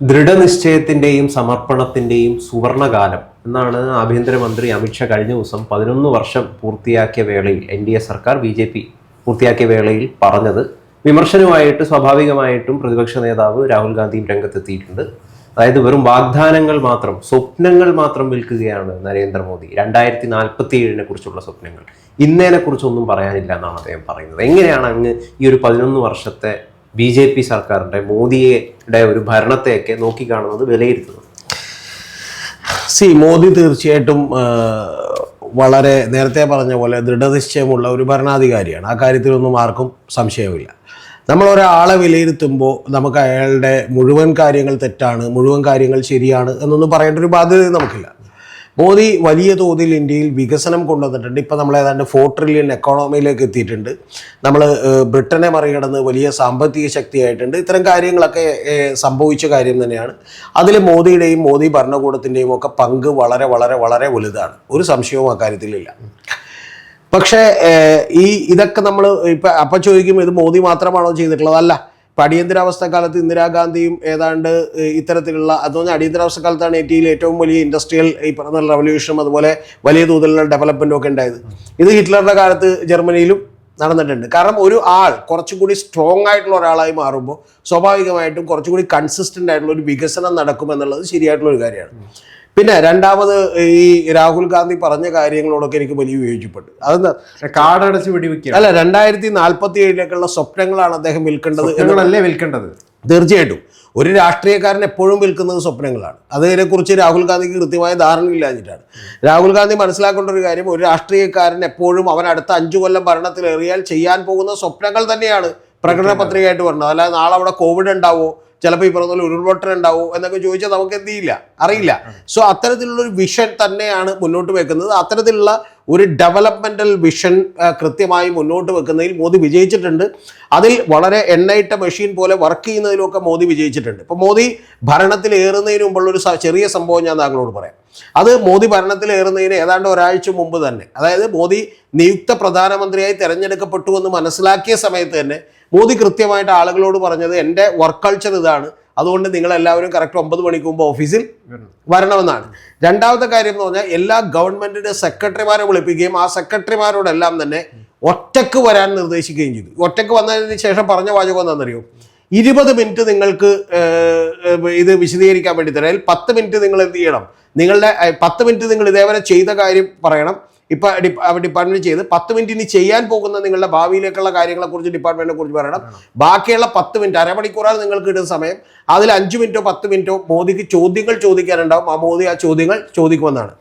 ദൃഢനിശ്ചയത്തിന്റെയും സമർപ്പണത്തിന്റെയും സുവർണകാലം എന്നാണ് ആഭ്യന്തരമന്ത്രി അമിത്ഷാ കഴിഞ്ഞ ദിവസം പതിനൊന്ന് വർഷം പൂർത്തിയാക്കിയ വേളയിൽ എൻ ഡി എ സർക്കാർ ബി ജെ പി പൂർത്തിയാക്കിയ വേളയിൽ പറഞ്ഞത്. വിമർശനവുമായിട്ട് സ്വാഭാവികമായിട്ടും പ്രതിപക്ഷ നേതാവ് രാഹുൽ ഗാന്ധിയും രംഗത്തെത്തിയിട്ടുണ്ട്. അതായത് വെറും വാഗ്ദാനങ്ങൾ മാത്രം സ്വപ്നങ്ങൾ മാത്രം വിൽക്കുകയാണ് നരേന്ദ്രമോദി. രണ്ടായിരത്തി നാൽപ്പത്തി ഏഴിനെ കുറിച്ചുള്ള സ്വപ്നങ്ങൾ. ഇന്നേനെ കുറിച്ചൊന്നും പറയാനില്ല എന്നാണ് അദ്ദേഹം പറയുന്നത്. എങ്ങനെയാണ് അങ്ങ് ഈ ഒരു പതിനൊന്ന് വർഷത്തെ ബി ജെ പി സർക്കാരിന്റെ മോദിയുടെ ഒരു ഭരണത്തെയൊക്കെ നോക്കിക്കാണുന്നത് വിലയിരുത്തുന്നത്. സി മോദി തീർച്ചയായിട്ടും വളരെ നേരത്തെ പറഞ്ഞ പോലെ ദൃഢനിശ്ചയമുള്ള ഒരു ഭരണാധികാരിയാണ്. ആ കാര്യത്തിലൊന്നും ആർക്കും സംശയമില്ല നമ്മൾ ഒരാളെ വിലയിരുത്തുമ്പോൾ നമുക്ക് അയാളുടെ മുഴുവൻ കാര്യങ്ങൾ തെറ്റാണ് മുഴുവൻ കാര്യങ്ങൾ ശരിയാണ് എന്നൊന്നും പറയേണ്ട ഒരു ബാധ്യത നമുക്കില്ല. മോദി വലിയ തോതിൽ ഇന്ത്യയിൽ വികസനം കൊണ്ടുവന്നിട്ടുണ്ട്. ഇപ്പോൾ നമ്മൾ ഏതാണ്ട് ഫോർ ട്രില്യൺ എക്കോണമിയിലേക്ക് എത്തിയിട്ടുണ്ട്. നമ്മൾ ബ്രിട്ടനെ മറികടന്ന് വലിയ സാമ്പത്തിക ശക്തിയായിട്ടുണ്ട്. ഇത്തരം കാര്യങ്ങളൊക്കെ സംഭവിച്ച കാര്യം തന്നെയാണ്. അതിൽ മോദിയുടെയും മോദി ഭരണകൂടത്തിന്റെയും ഒക്കെ പങ്ക് വളരെ വളരെ വളരെ വലുതാണ്. ഒരു സംശയവും അക്കാര്യത്തിലില്ല പക്ഷേ ഈ ഇതൊക്കെ നമ്മൾ ഇപ്പം അപ്പം ചോദിക്കും ഇത് മോദി മാത്രമാണോ ചെയ്തിട്ടുള്ളത് അല്ല ഇപ്പം അടിയന്തരാവസ്ഥ കാലത്ത് ഇന്ദിരാഗാന്ധിയും ഏതാണ്ട് ഇത്തരത്തിലുള്ള അതെന്ന് പറഞ്ഞാൽ അടിയന്തരാവസ്ഥ കാലത്താണ് ഇന്ത്യയിൽ ഏറ്റവും വലിയ ഇൻഡസ്ട്രിയൽ ഈ പറഞ്ഞ റവല്യൂഷനും അതുപോലെ വലിയ തോതിലുള്ള ഡെവലപ്മെന്റും ഒക്കെ ഉണ്ടായത്. ഇത് ഹിറ്റ്ലറുടെ കാലത്ത് ജർമ്മനിയിലും നടന്നിട്ടുണ്ട്. കാരണം ഒരു ആൾ കുറച്ചും കൂടി സ്ട്രോങ് ആയിട്ടുള്ള ഒരാളായി മാറുമ്പോൾ സ്വാഭാവികമായിട്ടും കുറച്ചുകൂടി കൺസിസ്റ്റന്റ് ആയിട്ടുള്ള ഒരു വികസനം നടക്കും എന്നുള്ളത് ശരിയായിട്ടുള്ള ഒരു കാര്യമാണ്. പിന്നെ രണ്ടാമത് ഈ രാഹുൽ ഗാന്ധി പറഞ്ഞ കാര്യങ്ങളോടൊക്കെ എനിക്ക് വലിയ വിയോജിപ്പുണ്ട്. അതെന്താ? കാടടച്ച് വെടിവെക്കുക അല്ല രണ്ടായിരത്തി നാൽപ്പത്തി ഏഴിലേക്കുള്ള സ്വപ്നങ്ങളാണ് അദ്ദേഹം വിൽക്കേണ്ടത് എന്നുള്ളതല്ലേ വിൽക്കേണ്ടത്? തീർച്ചയായിട്ടും. ഒരു രാഷ്ട്രീയക്കാരൻ എപ്പോഴും വിൽക്കുന്നത് സ്വപ്നങ്ങളാണ്. അതിനെക്കുറിച്ച് രാഹുൽ ഗാന്ധിക്ക് കൃത്യമായ ധാരണ ഇല്ലാഞ്ഞിട്ടാണ് രാഹുൽ ഗാന്ധി മനസ്സിലാക്കേണ്ട ഒരു കാര്യം ഒരു രാഷ്ട്രീയക്കാരൻ എപ്പോഴും അവൻ അടുത്ത അഞ്ചു കൊല്ലം ഭരണത്തിലേറിയാൽ ചെയ്യാൻ പോകുന്ന സ്വപ്നങ്ങൾ തന്നെയാണ് പ്രകടന പത്രികയായിട്ട് പറഞ്ഞത്. അല്ലാതെ നാളെ അവിടെ കോവിഡ് ഉണ്ടാവോ? ചിലപ്പോൾ ഈ പറഞ്ഞ പോലെ ഉരുൾപൊട്ടൽ ഉണ്ടാവും എന്നൊക്കെ ചോദിച്ചാൽ നമുക്ക് എന്ത് ചെയ്യില്ല? അറിയില്ല. സോ അത്തരത്തിലുള്ള ഒരു വിഷൻ തന്നെയാണ് മുന്നോട്ട് വെക്കുന്നത്. അത്തരത്തിലുള്ള ഒരു ഡെവലപ്മെന്റൽ വിഷൻ കൃത്യമായി മുന്നോട്ട് വെക്കുന്നതിൽ മോദി വിജയിച്ചിട്ടുണ്ട്. അതിൽ വളരെ എണ്ണയിട്ട മെഷീൻ പോലെ വർക്ക് ചെയ്യുന്നതിലൊക്കെ മോദി വിജയിച്ചിട്ടുണ്ട്. ഇപ്പോൾ മോദി ഭരണത്തിൽ ഏറുന്നതിന് മുമ്പുള്ള ഒരു ചെറിയ സംഭവം ഞാൻ താങ്കളോട് പറയാം. അത് മോദി ഭരണത്തിൽ ഏറുന്നതിന് ഏതാണ്ട് ഒരാഴ്ച മുമ്പ് തന്നെ അതായത് മോദി നിയുക്ത പ്രധാനമന്ത്രിയായി തിരഞ്ഞെടുക്കപ്പെട്ടു എന്ന് മനസ്സിലാക്കിയ സമയത്ത് തന്നെ മോദി കൃത്യമായിട്ട് ആളുകളോട് പറഞ്ഞത് എന്റെ വർക്ക് കൾച്ചർ ഇതാണ്. അതുകൊണ്ട് നിങ്ങൾ എല്ലാവരും കറക്റ്റ് ഒമ്പത് മണിക്ക് മുമ്പ് ഓഫീസിൽ വരണമെന്നാണ്. രണ്ടാമത്തെ കാര്യം എന്ന് പറഞ്ഞാൽ എല്ലാ ഗവൺമെന്റിന്റെ സെക്രട്ടറിമാരെ വിളിപ്പിക്കുകയും ആ സെക്രട്ടറിമാരോടെല്ലാം തന്നെ ഒറ്റയ്ക്ക് വരാൻ നിർദ്ദേശിക്കുകയും ചെയ്തു. ഒറ്റയ്ക്ക് വന്നതിന് ശേഷം പറഞ്ഞ വാചകം എന്താണെന്നറിയോ? ഇരുപത് മിനിറ്റ് നിങ്ങൾക്ക് ഇത് വിശദീകരിക്കാൻ വേണ്ടി തരാം. അതിൽ പത്ത് മിനിറ്റ് നിങ്ങൾ എന്ത് ചെയ്യണം? നിങ്ങളുടെ പത്ത് മിനിറ്റ് നിങ്ങൾ ഇതേവരെ ചെയ്ത കാര്യം പറയണം. ഇപ്പൊ ഡിപ്പാർട്ട്മെന്റ് ചെയ്ത് പത്ത് മിനിറ്റ് ഇനി ചെയ്യാൻ പോകുന്ന നിങ്ങളുടെ ഭാവിയിലേക്കുള്ള കാര്യങ്ങളെ കുറിച്ച് ഡിപ്പാർട്ട്മെന്റിനെ കുറിച്ച് പറയണം. ബാക്കിയുള്ള പത്ത് മിനിറ്റ് അരമണിക്കൂറാണ് നിങ്ങൾക്ക് കിട്ടുന്ന സമയം. അതിൽ അഞ്ച് മിനിറ്റോ പത്ത് മിനിറ്റോ മോദിക്ക് ചോദ്യങ്ങൾ ചോദിക്കാനുണ്ടാവും. ആ മോദി ആ ചോദ്യങ്ങൾ ചോദിക്കുമെന്നാണ്.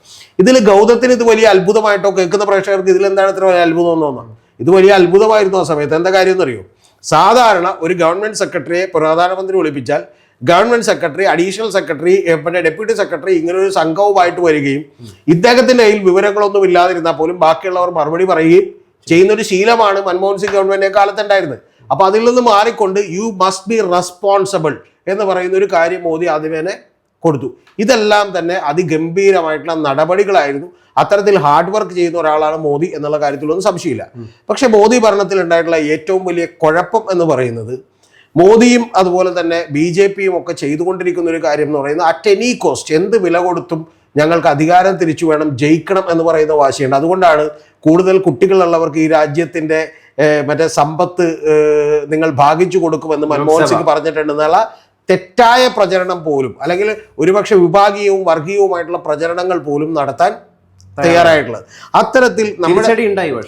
ഇതിൽ ഗൗതത്തിന് ഇത് വലിയ അത്ഭുതമായിട്ടോ കേൾക്കുന്ന പ്രേക്ഷകർക്ക് ഇതിൽ എന്താണ് ഇത്ര വലിയ അത്ഭുതം എന്ന് തോന്നുന്നത് ഇത് വലിയ അത്ഭുതമായിരുന്നു ആ സമയത്ത്. എന്താ കാര്യം എന്നറിയോ? സാധാരണ ഒരു ഗവൺമെന്റ് സെക്രട്ടറിയെ പ്രധാനമന്ത്രി വിളിപ്പിച്ചാൽ ഗവൺമെന്റ് സെക്രട്ടറി അഡീഷണൽ സെക്രട്ടറി പിന്നെ ഡെപ്യൂട്ടി സെക്രട്ടറി ഇങ്ങനെ ഒരു സംഘവുമായിട്ട് വരികയും ഇദ്ദേഹത്തിന്റെ കയ്യിൽ വിവരങ്ങളൊന്നും ഇല്ലാതിരുന്നാൽ പോലും ബാക്കിയുള്ളവർ മറുപടി പറയുകയും ചെയ്യുന്ന ഒരു ശീലമാണ് മൻമോഹൻ സിംഗ് ഗവൺമെന്റിന്റെ കാലത്തുണ്ടായിരുന്നത്. അപ്പൊ അതിൽ നിന്ന് മാറിക്കൊണ്ട് യു മസ്റ്റ് ബി റെസ്പോൺസിബിൾ എന്ന് പറയുന്ന ഒരു കാര്യം മോദി ആദ്യമേനെ കൊടുത്തു. ഇതെല്ലാം തന്നെ അതിഗംഭീരമായിട്ടുള്ള നടപടികളായിരുന്നു. അത്തരത്തിൽ ഹാർഡ് വർക്ക് ചെയ്യുന്ന ഒരാളാണ് മോദി എന്നുള്ള കാര്യത്തിലൊന്നും സംശയമില്ല. പക്ഷെ മോദി ഭരണത്തിൽ ഉണ്ടായിട്ടുള്ള ഏറ്റവും വലിയ കുഴപ്പം എന്ന് പറയുന്നത് മോദിയും അതുപോലെ തന്നെ ബി ജെ പിയും ഒക്കെ ചെയ്തുകൊണ്ടിരിക്കുന്ന ഒരു കാര്യം എന്ന് പറയുന്നത് അറ്റ് എനി കോസ്റ്റ് എന്ത് വില കൊടുത്തും ഞങ്ങൾക്ക് അധികാരം തിരിച്ചു വേണം ജയിക്കണം എന്ന് പറയുന്ന വാശിയുണ്ട്. അതുകൊണ്ടാണ് കൂടുതൽ കുട്ടികളുള്ളവർക്ക് ഈ രാജ്യത്തിന്റെ ഏഹ്, മറ്റേ സമ്പത്ത് നിങ്ങൾ ഭാഗിച്ചു കൊടുക്കുമെന്ന് മൻമോഹൻ സിംഗ് പറഞ്ഞിട്ടുണ്ടെന്നുള്ള തെറ്റായ പ്രചരണം പോലും അല്ലെങ്കിൽ ഒരുപക്ഷെ വിഭാഗീയവും വർഗീയവുമായിട്ടുള്ള പ്രചരണങ്ങൾ പോലും നടത്താൻ തയ്യാറായിട്ടുള്ളത്. അത്തരത്തിൽ നമ്മുടെ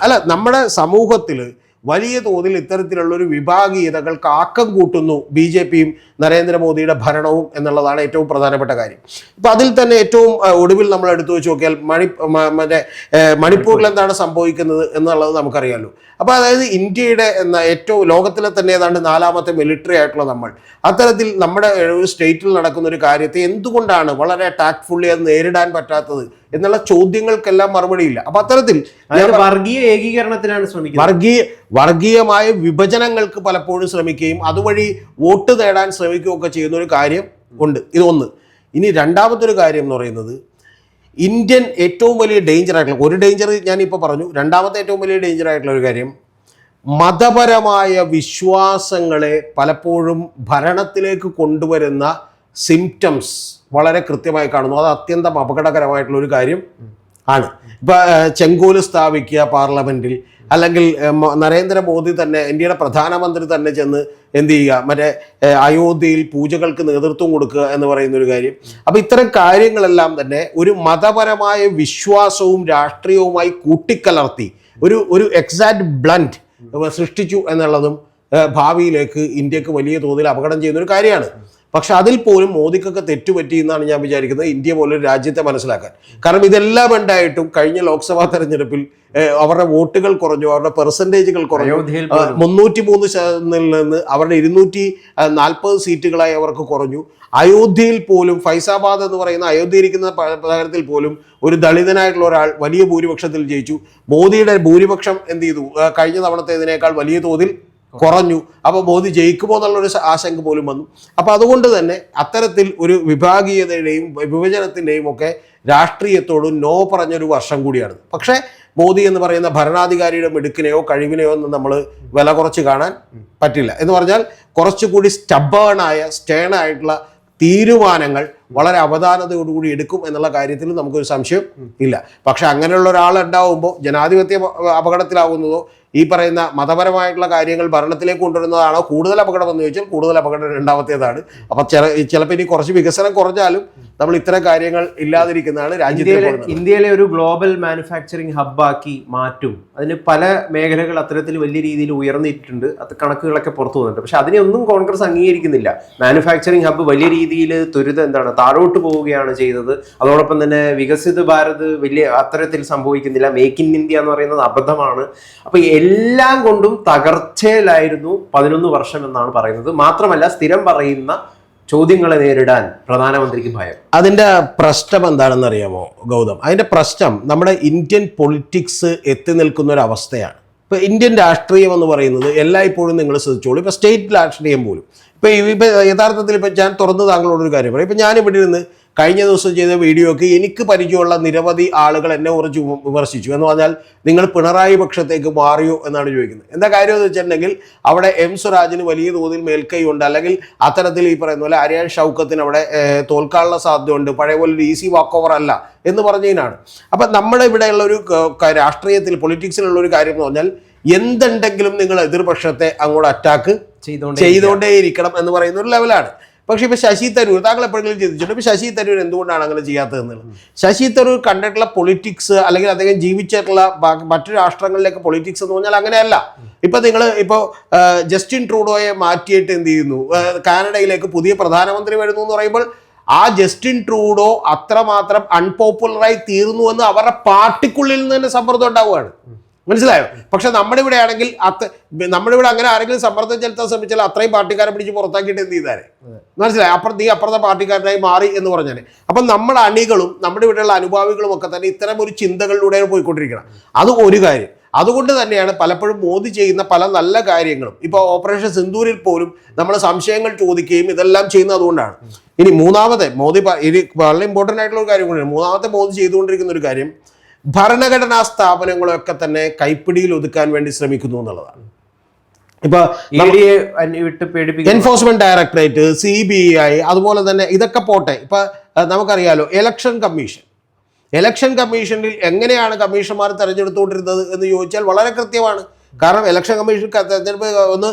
അല്ല നമ്മുടെ സമൂഹത്തിൽ വലിയ തോതിൽ ഇത്തരത്തിലുള്ള ഒരു വിഭാഗീയതകൾക്ക് ആക്കം കൂട്ടുന്നു ബി ജെ പിയും നരേന്ദ്രമോദിയുടെ ഭരണവും എന്നുള്ളതാണ് ഏറ്റവും പ്രധാനപ്പെട്ട കാര്യം. ഇപ്പം അതിൽ തന്നെ ഏറ്റവും ഒടുവിൽ നമ്മൾ എടുത്തു വെച്ച് നോക്കിയാൽ മണി മറ്റേ മണിപ്പൂരിൽ എന്താണ് സംഭവിക്കുന്നത് എന്നുള്ളത് നമുക്കറിയാലോ. അപ്പൊ അതായത് ഇന്ത്യയുടെ എന്ന ഏറ്റവും ലോകത്തിലെ തന്നെ ഏതാണ്ട് നാലാമത്തെ മിലിറ്ററി ആയിട്ടുള്ള നമ്മൾ. അത്തരത്തിൽ നമ്മുടെ ഒരു സ്റ്റേറ്റിൽ നടക്കുന്ന ഒരു കാര്യത്തെ എന്തുകൊണ്ടാണ് വളരെ ടാക്ട്ഫുള്ളി അത് നേരിടാൻ പറ്റാത്തത് എന്നുള്ള ചോദ്യങ്ങൾക്കെല്ലാം മറുപടിയില്ല. അപ്പൊ അത്തരത്തിൽ വർഗീയ ഏകീകരണത്തിനാണ് ശ്രമിക്കുന്നത്. വർഗീയ വർഗീയമായ വിഭജനങ്ങൾക്ക് പലപ്പോഴും ശ്രമിക്കുകയും അതുവഴി വോട്ട് നേടാൻ ശ്രമിക്കുകയൊക്കെ ചെയ്യുന്ന ഒരു കാര്യം ഉണ്ട്. ഇതൊന്ന്. ഇനി രണ്ടാമത്തെ ഒരു കാര്യം എന്ന് പറയുന്നത് ഇന്ത്യൻ ഏറ്റവും വലിയ ഡേഞ്ചർ ആയിട്ടുള്ള ഒരു ഡേഞ്ചർ ഞാനിപ്പോൾ പറഞ്ഞു. രണ്ടാമത്തെ ഏറ്റവും വലിയ ഡേഞ്ചർ ആയിട്ടുള്ള ഒരു കാര്യം മതപരമായ വിശ്വാസങ്ങളെ പലപ്പോഴും ഭരണത്തിലേക്ക് കൊണ്ടുവരുന്ന സിംറ്റംസ് വളരെ കൃത്യമായി കാണുന്നു. അത് അത്യന്തം അപകടകരമായിട്ടുള്ള ഒരു കാര്യം ആണ്. ഇപ്പം ചെങ്കോൽ സ്ഥാപിക്കുക പാർലമെന്റിൽ അല്ലെങ്കിൽ നരേന്ദ്രമോദി തന്നെ ഇന്ത്യയുടെ പ്രധാനമന്ത്രി തന്നെ ചെന്ന് എന്ത് ചെയ്യുക? മറ്റേ അയോധ്യയിൽ പൂജകൾക്ക് നേതൃത്വം കൊടുക്കുക എന്ന് പറയുന്ന ഒരു കാര്യം. അപ്പൊ ഇത്തരം കാര്യങ്ങളെല്ലാം തന്നെ ഒരു മതപരമായ വിശ്വാസവും രാഷ്ട്രീയവുമായി കൂട്ടിക്കലർത്തി ഒരു ഒരു എക്സാക്ട് ബ്ലൻഡ് സൃഷ്ടിച്ചു എന്നുള്ളതും ഭാവിയിലേക്ക് ഇന്ത്യയ്ക്ക് വലിയ തോതിൽ അപകടം ചെയ്യുന്ന ഒരു കാര്യമാണ്. പക്ഷെ അതിൽ പോലും മോദിക്കൊക്കെ തെറ്റുപറ്റി എന്നാണ് ഞാൻ വിചാരിക്കുന്നത് ഇന്ത്യ പോലൊരു രാജ്യത്തെ മനസ്സിലാക്കാൻ. കാരണം ഇതെല്ലാം ഉണ്ടായിട്ടും കഴിഞ്ഞ ലോക്സഭാ തെരഞ്ഞെടുപ്പിൽ അവരുടെ വോട്ടുകൾ കുറഞ്ഞു അവരുടെ പെർസെന്റേജുകൾ കുറഞ്ഞു. മുന്നൂറ്റി മൂന്ന് ശതത്തിൽ നിന്ന് അവരുടെ ഇരുന്നൂറ്റി നാൽപ്പത് സീറ്റുകളായി അവർക്ക് കുറഞ്ഞു. അയോധ്യയിൽ പോലും ഫൈസാബാദ് എന്ന് പറയുന്ന അയോധ്യയിരിക്കുന്ന നഗരത്തിൽ പോലും ഒരു ദളിതനായിട്ടുള്ള ഒരാൾ വലിയ ഭൂരിപക്ഷത്തിൽ ജയിച്ചു. മോദിയുടെ ഭൂരിപക്ഷം എന്ത് ചെയ്തു? കഴിഞ്ഞ കഴിഞ്ഞ തവണത്തേതിനേക്കാൾ വലിയ തോതിൽ കുറഞ്ഞു. അപ്പോൾ മോദി ജയിക്കുമോ എന്നുള്ളൊരു ആശങ്ക പോലും വന്നു. അപ്പോൾ അതുകൊണ്ട് തന്നെ അത്തരത്തിൽ ഒരു വിഭാഗീയതയുടെയും വിഭജനത്തിന്റെയും ഒക്കെ രാഷ്ട്രീയത്തോട് നോ പറഞ്ഞൊരു വർഷം കൂടിയാണ് പക്ഷേ മോദി എന്ന് പറയുന്ന ഭരണാധികാരിയുടെ മിടുക്കിനെയോ കഴിവിനെയോ ഒന്നും നമ്മൾ വില കുറച്ച് കാണാൻ പറ്റില്ല. എന്ന് പറഞ്ഞാൽ കുറച്ചുകൂടി സ്റ്റബേണായ സ്റ്റേണായിട്ടുള്ള തീരുമാനങ്ങൾ വളരെ അവധാനതയോടുകൂടി എടുക്കും എന്നുള്ള കാര്യത്തിൽ നമുക്കൊരു സംശയം ഇല്ല. പക്ഷെ അങ്ങനെയുള്ള ഒരാൾ ഉണ്ടാവുമ്പോൾ ജനാധിപത്യം അപകടത്തിലാവുന്നതോ ഈ പറയുന്ന മതപരമായിട്ടുള്ള കാര്യങ്ങൾ ഭരണത്തിലേക്ക് കൊണ്ടുവരുന്നതാണോ കൂടുതൽ അപകടം എന്ന് ചോദിച്ചാൽ കൂടുതൽ അപകടം രണ്ടാമത്തേതാണ് അപ്പം ചില ചിലപ്പോൾ ഇനി കുറച്ച് വികസനം കുറഞ്ഞാലും നമ്മൾ ഇത്തരം കാര്യങ്ങൾ ഇല്ലാതിരിക്കുന്നതാണ് രാജ്യത്തെ ഇന്ത്യയിലെ ഒരു ഗ്ലോബൽ മാനുഫാക്ചറിങ് ഹബ്ബാക്കി മാറ്റും. അതിന് പല മേഖലകൾ അത്തരത്തിൽ വലിയ രീതിയിൽ ഉയർന്നിട്ടുണ്ട്. അത് കണക്കുകളൊക്കെ പുറത്തു വന്നിട്ടുണ്ട്. പക്ഷെ അതിനെ ഒന്നും കോൺഗ്രസ് അംഗീകരിക്കുന്നില്ല. മാനുഫാക്ചറിങ് ഹബ്ബ് വലിയ രീതിയിൽ ത്വരിത എന്താണ് താഴോട്ട് പോവുകയാണ് ചെയ്തത്. അതോടൊപ്പം തന്നെ വികസിത ഭാരത് വലിയ അത്തരത്തിൽ സംഭവിക്കുന്നില്ല. മേക്ക് ഇൻ ഇന്ത്യ എന്ന് പറയുന്നത് അബദ്ധമാണ്. അപ്പൊ എല്ലാം കൊണ്ടും തകർച്ചയിലായിരുന്നു പതിനൊന്ന് വർഷം എന്നാണ് പറയുന്നത്. മാത്രമല്ല സ്ഥിരം പറയുന്ന ചോദ്യങ്ങളെ നേരിടാൻ പ്രധാനമന്ത്രിക്ക് ഭയം. അതിന്റെ പ്രശ്നം എന്താണെന്ന് അറിയാമോ ഗൗതം? അതിന്റെ പ്രശ്നം നമ്മുടെ ഇന്ത്യൻ പൊളിറ്റിക്സ് എത്തി നിൽക്കുന്ന ഒരു അവസ്ഥയാണ്. ഇപ്പോൾ ഇന്ത്യൻ രാഷ്ട്രീയം എന്ന് പറയുന്നത് എല്ലായ്പ്പോഴും നിങ്ങൾ ശ്രദ്ധിച്ചോളൂ. ഇപ്പോൾ സ്റ്റേറ്റ് രാഷ്ട്രീയം പോലും. ഇപ്പോൾ ഇപ്പോൾ യഥാർത്ഥത്തിൽ ഇപ്പോൾ ഞാൻ തുറന്ന് താങ്കളോടൊരു കാര്യം പറയും. ഇപ്പോൾ ഞാനിവിടെ ഇരുന്ന് കഴിഞ്ഞ ദിവസം ചെയ്ത വീഡിയോക്ക് എനിക്ക് പരിചയമുള്ള നിരവധി ആളുകൾ എന്നെ കുറിച്ച് വിമർശിച്ചു എന്ന് പറഞ്ഞാൽ നിങ്ങൾ പിണറായി പക്ഷത്തേക്ക് മാറിയോ എന്നാണ് ചോദിക്കുന്നത്. എന്താ കാര്യം എന്ന് വെച്ചിട്ടുണ്ടെങ്കിൽ അവിടെ എം സ്വരാജിന് വലിയ തോതിൽ മേൽക്കൈ ഉണ്ട് അല്ലെങ്കിൽ അത്തരത്തിൽ ഈ പറയുന്ന പോലെ അരിയാൻ ഷൗക്കത്തിന് അവിടെ തോൽക്കാനുള്ള സാധ്യതയുണ്ട്. പഴയ പോലെ ഒരു ഈസി വാക്ക് ഓവർ അല്ല എന്ന് പറഞ്ഞതിനാണ്. അപ്പം നമ്മുടെ ഇവിടെയുള്ള ഒരു രാഷ്ട്രീയത്തിൽ പൊളിറ്റിക്സിലുള്ള ഒരു കാര്യം എന്ന് പറഞ്ഞാൽ എന്തുണ്ടെങ്കിലും നിങ്ങൾ എതിർപക്ഷത്തെ അങ്ങോട്ട് അറ്റാക്ക് ചെയ്തുകൊണ്ട് ചെയ്തുകൊണ്ടേയിരിക്കണം എന്ന് പറയുന്ന ഒരു ലെവലാണ് പക്ഷേ ഇപ്പൊ ശശി തരൂർ താങ്കൾ എപ്പോഴെങ്കിലും ചിന്തിച്ചിട്ടുണ്ട്? ഇപ്പൊ ശശി തരൂർ എന്തുകൊണ്ടാണ് അങ്ങനെ ചെയ്യാത്തതെന്നുള്ളത് ശശി തരൂർ കണ്ടിട്ടുള്ള പൊളിറ്റിക്സ് അല്ലെങ്കിൽ അദ്ദേഹം ജീവിച്ചിട്ടുള്ള മറ്റു രാഷ്ട്രങ്ങളിലേക്ക് പൊളിറ്റിക്സ് എന്ന് പറഞ്ഞാൽ അങ്ങനെയല്ല. ഇപ്പൊ നിങ്ങൾ ഇപ്പോൾ ജസ്റ്റിൻ ട്രൂഡോയെ മാറ്റിയിട്ട് എന്ത് ചെയ്യുന്നു? കാനഡയിലേക്ക് പുതിയ പ്രധാനമന്ത്രി വരുന്നു എന്ന് പറയുമ്പോൾ ആ ജസ്റ്റിൻ ട്രൂഡോ അത്രമാത്രം അൺപോപ്പുലറായി തീർന്നു എന്ന് അവരുടെ പാർട്ടിക്കുള്ളിൽ നിന്ന് തന്നെ സമ്മർദ്ദം ഉണ്ടാവുകയാണ്. മനസ്സിലായോ? പക്ഷെ നമ്മുടെ ഇവിടെ ആണെങ്കിൽ അത്ര നമ്മുടെ ഇവിടെ അങ്ങനെ ആരെങ്കിലും സമ്മർദ്ദം ചെലുത്താൻ ശ്രമിച്ചാൽ അത്രയും പാർട്ടിക്കാരെ പിടിച്ച് പുറത്താക്കിയിട്ട് എന്ത് ചെയ്താരെ? മനസ്സിലായി? അപ്പുറത്ത് നീ അപ്പുറത്തെ പാർട്ടിക്കാരനായി മാറി എന്ന് പറഞ്ഞാൽ അപ്പം നമ്മുടെ അണികളും നമ്മുടെ ഇവിടെയുള്ള അനുഭാവികളും ഒക്കെ തന്നെ ഇത്തരം ഒരു ചിന്തകളിലൂടെയാണ് പോയിക്കൊണ്ടിരിക്കണം. അത് ഒരു കാര്യം. അതുകൊണ്ട് തന്നെയാണ് പലപ്പോഴും മോദി ചെയ്യുന്ന പല നല്ല കാര്യങ്ങളും. ഇപ്പോൾ ഓപ്പറേഷൻ സിന്ദൂരിൽ പോലും നമ്മൾ സംശയങ്ങൾ ചോദിക്കുകയും ഇതെല്ലാം ചെയ്യുന്നത് അതുകൊണ്ടാണ്. ഇനി മൂന്നാമത്തെ മോദി ഇനി വളരെ ഇമ്പോർട്ടന്റ് ആയിട്ടുള്ള ഒരു കാര്യം കൂടിയാണ്. മൂന്നാമത്തെ മോദി ചെയ്തുകൊണ്ടിരിക്കുന്ന ഒരു കാര്യം ഭരണഘടനാ സ്ഥാപനങ്ങളൊക്കെ തന്നെ കൈപ്പിടിയിൽ ഒതുക്കാൻ വേണ്ടി ശ്രമിക്കുന്നു എന്നുള്ളതാണ്. ഇപ്പൊ enforcement directorate C B I അതുപോലെ തന്നെ ഇതൊക്കെ പോട്ടെ. ഇപ്പൊ നമുക്കറിയാലോ ഇലക്ഷൻ കമ്മീഷൻ ഇലക്ഷൻ കമ്മീഷനിൽ എങ്ങനെയാണ് കമ്മീഷണർമാർ തെരഞ്ഞെടുത്തുകൊണ്ടിരുന്നത് എന്ന് ചോദിച്ചാൽ വളരെ കൃത്യമാണ്. കാരണം ഇലക്ഷൻ കമ്മീഷൻ തെരഞ്ഞെടുപ്പ് ഒന്ന്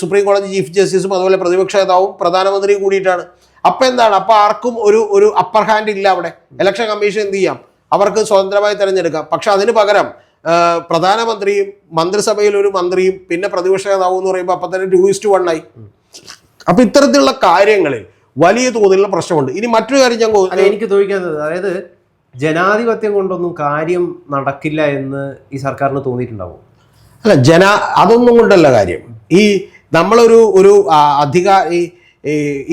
സുപ്രീം കോടതി ചീഫ് ജസ്റ്റിസും അതുപോലെ പ്രതിപക്ഷ നേതാവും പ്രധാനമന്ത്രിയും കൂടിയിട്ടാണ്. അപ്പൊ എന്താണ്? അപ്പൊ ആർക്കും ഒരു ഒരു അപ്പർ ഹാൻഡ് ഇല്ല അവിടെ. ഇലക്ഷൻ കമ്മീഷൻ എന്ത് ചെയ്യാം? അവർക്ക് സ്വതന്ത്രമായി തിരഞ്ഞെടുക്കാം. പക്ഷെ അതിന് പകരം പ്രധാനമന്ത്രിയും മന്ത്രിസഭയിൽ ഒരു മന്ത്രിയും പിന്നെ പ്രതിപക്ഷ നേതാവും എന്ന് പറയുമ്പോൾ അപ്പം തന്നെ ടു ഇസ്റ്റ് വൺ ആയി. അപ്പൊ ഇത്തരത്തിലുള്ള കാര്യങ്ങളിൽ വലിയ തോതിലുള്ള പ്രശ്നമുണ്ട്. ഇനി മറ്റൊരു കാര്യം ഞാൻ എനിക്ക് ചോദിക്കുന്നത് അതായത് ജനാധിപത്യം കൊണ്ടൊന്നും കാര്യം നടക്കില്ല എന്ന് ഈ സർക്കാരിന് തോന്നിയിട്ടുണ്ടാവും? അല്ല ജന അതൊന്നും കൊണ്ടല്ല കാര്യം. ഈ നമ്മളൊരു ഒരു അധികാരി ഈ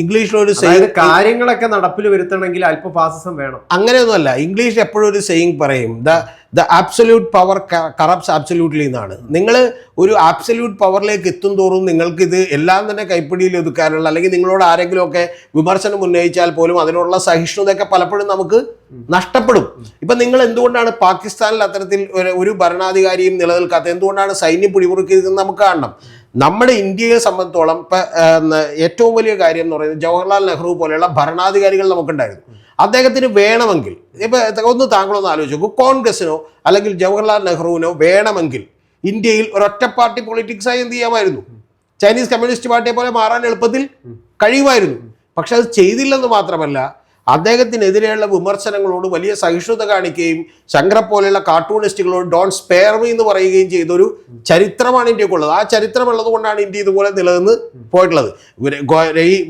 ഇംഗ്ലീഷിലൊരു സെയിങ് സെയിം കാര്യങ്ങളൊക്കെ നടപ്പിൽ വരുത്തണമെങ്കിൽ അല്പ ഫാസിസം വേണം. അങ്ങനെയൊന്നുമല്ല ഇംഗ്ലീഷ് എപ്പോഴും ഒരു സെയിങ് പറയും the the absolute power corrupts absolutely എന്നാണ്. നിങ്ങൾ ഒരു ആബ്സല്യൂട്ട് പവറിലേക്ക് എത്തും തോറും നിങ്ങൾക്ക് ഇത് എല്ലാം തന്നെ കൈപ്പിടിയിൽ ഒതുക്കാനുള്ള അല്ലെങ്കിൽ നിങ്ങളോട് ആരെങ്കിലുമൊക്കെ വിമർശനം ഉന്നയിച്ചാൽ പോലും അതിനുള്ള സഹിഷ്ണുതയൊക്കെ പലപ്പോഴും നമുക്ക് നഷ്ടപ്പെടും. ഇപ്പം നിങ്ങൾ എന്തുകൊണ്ടാണ് പാകിസ്ഥാനിൽ അത്തരത്തിൽ ഒരു ഒരു ഭരണാധികാരിയും നിലനിൽക്കാത്തത്? എന്തുകൊണ്ടാണ് സൈന്യം പിടിമുറുക്കിയതെന്ന് നമുക്ക് കാണണം. നമ്മുടെ ഇന്ത്യയെ സംബന്ധിച്ചോളം ഏറ്റവും വലിയ കാര്യം എന്ന് പറയുന്നത് ജവഹർലാൽ നെഹ്റു പോലെയുള്ള ഭരണാധികാരികൾ നമുക്കുണ്ടായിരുന്നു. അദ്ദേഹത്തിന് വേണമെങ്കിൽ ഇപ്പൊ ഒന്ന് താങ്കളൊന്ന് ആലോചിച്ച് നോക്കൂ കോൺഗ്രസിനോ അല്ലെങ്കിൽ ജവഹർലാൽ നെഹ്റുവിനോ വേണമെങ്കിൽ ഇന്ത്യയിൽ ഒരൊറ്റ പാർട്ടി പൊളിറ്റിക്സ് ആയി എന്ത് ചെയ്യാമായിരുന്നു? ചൈനീസ് കമ്മ്യൂണിസ്റ്റ് പാർട്ടിയെ പോലെ മാറാൻ എളുപ്പത്തിൽ കഴിയുമായിരുന്നു. പക്ഷെ അത് ചെയ്തില്ലെന്ന് മാത്രമല്ല അദ്ദേഹത്തിനെതിരെയുള്ള വിമർശനങ്ങളോട് വലിയ സഹിഷ്ണുത കാണിക്കുകയും ശങ്കര പോലെയുള്ള കാർട്ടൂണിസ്റ്റുകളോട് ഡോൺ സ്പെയർ മീ എന്ന് പറയുകയും ചെയ്തൊരു ചരിത്രമാണ് ഇന്ത്യക്കുള്ളത്. ആ ചരിത്രം ഉള്ളത് കൊണ്ടാണ് ഇന്ത്യ ഇതുപോലെ നിലനിന്ന് പോയിട്ടുള്ളത്.